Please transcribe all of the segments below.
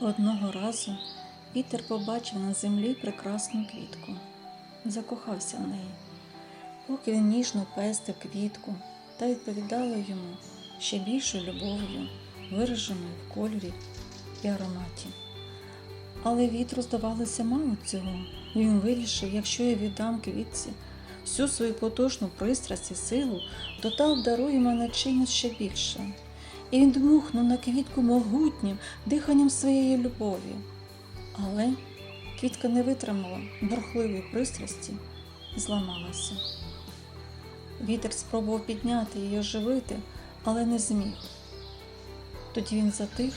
Одного разу вітер побачив на землі прекрасну квітку, закохався в неї. Поки він ніжно пестив квітку та відповідала йому ще більшою любов'ю, вираженою в кольорі і ароматі. Але вітру здавалося мало цього. Він вирішив, якщо я віддам квітці всю свою потужну пристрасть і силу, то та обдарує мене чимось ще більше. І він дмухнув на квітку могутнім диханням своєї любові. Але квітка не витримала бурхливої пристрасті і зламалася. Вітер спробував підняти її оживити, але не зміг. Тоді він затих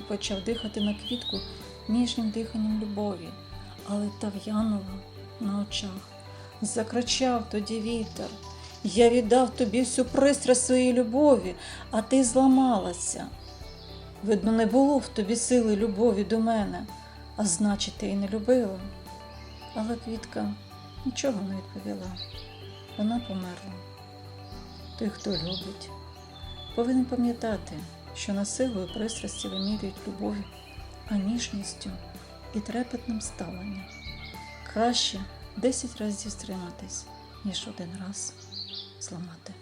і почав дихати на квітку ніжнім диханням любові, але та в'янула на очах. Закричав тоді вітер. Я віддав тобі всю пристрасть своєї любові, а ти зламалася. Видно, не було в тобі сили любові до мене, а значить, ти і не любила. Але квітка нічого не відповіла. Вона померла. Той, хто любить, повинен пам'ятати, що на силу і пристрасті вимірюють любов'ю, а ніжністю і трепетним ставленням. Краще десять разів стриматись, ніж один раз зламати.